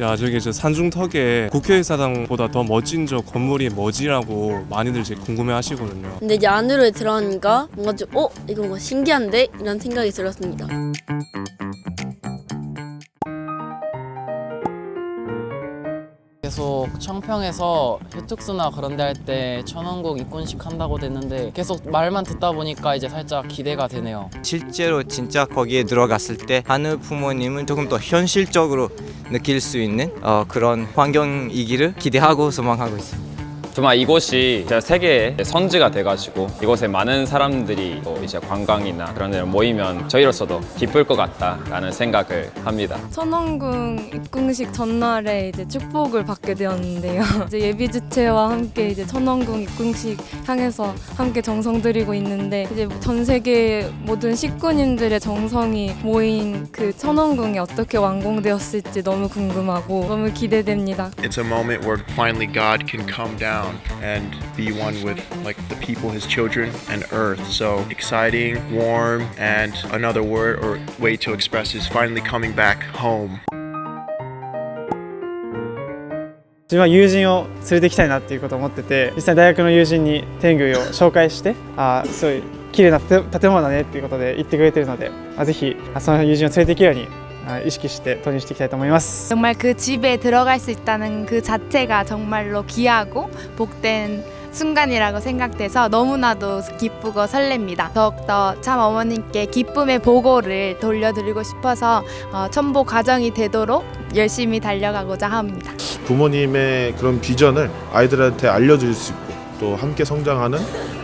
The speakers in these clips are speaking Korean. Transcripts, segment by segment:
야 저기 저 산중턱에 국회의사당보다 더 멋진 저 건물이 뭐지라고 많이들 이제 궁금해하시거든요. 근데 이제 안으로 들어가니까 뭔가 좀 어? 이거 뭔가 신기한데? 이런 생각이 들었습니다. 계속 청평에서 효특수나 그런 데 할 때 천원국 입군식 한다고 됐는데 계속 말만 듣다 보니까 이제 살짝 기대가 되네요. 실제로 진짜 거기에 들어갔을 때 하늘 부모님은 조금 더 현실적으로 느낄 수 있는 어, 그런 환경이기를 기대하고 소망하고 있습니다. 정말 이곳이 진짜 세계의 선지가 돼가지고 이곳에 많은 사람들이 또 이제 관광이나 그런 데 모이면 저희로서도 기쁠 것 같다라는 생각을 합니다. 천원궁 입궁식 전날에 이제 축복을 받게 되었는데요. 이제 예비 주체와 함께 이제 천원궁 입궁식 향해서 함께 정성 들이고 있는데 이제 전 세계 모든 식구님들의 정성이 모인 그 천원궁이 어떻게 완공되었을지 너무 궁금하고 너무 기대됩니다. It's a moment where finally God can come down and be one with like the people, his children, and earth. So exciting, warm, and another word or way to express is finally coming back home. 自分は友人を連れてきたいなっていうことを思ってて実際大学の友人に天宮を紹介してあーすごい綺麗な建建物だねっていうことで言ってくれてるのであぜひあその友人を連れていけるようにあ 意識して投入していきたいと思います 정말 그 집에 들어갈 수 있다는 그 자체가 정말로 귀하고 복된 순간이라고 생각돼서 너무나도 기쁘고 설렙니다. 더욱더 참 어머님께 기쁨의 보고를 돌려드리고 싶어서 어, 첨보 과정이 되도록 열심히 달려가고자 합니다. 부모님의 그런 비전을 아이들한테 알려줄 수 있고 또 함께 성장하는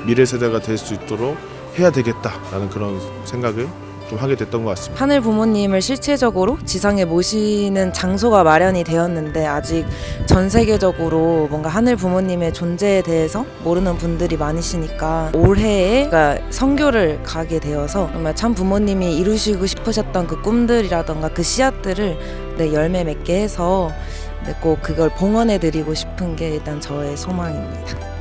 미래 세대가 될 수 있도록 해야 되겠다라는 그런 생각을 좀 하게 됐던 것 같습니다. 하늘 부모님을 실체적으로 지상에 모시는 장소가 마련이 되었는데 아직 전 세계적으로 뭔가 하늘 부모님의 존재에 대해서 모르는 분들이 많으시니까 올해에 그러니까 선교를 가게 되어서 정말 참 부모님이 이루시고 싶으셨던 그 꿈들이라던가 그 씨앗들을 네, 열매 맺게 해서 네, 꼭 그걸 봉헌해 드리고 싶은 게 일단 저의 소망입니다.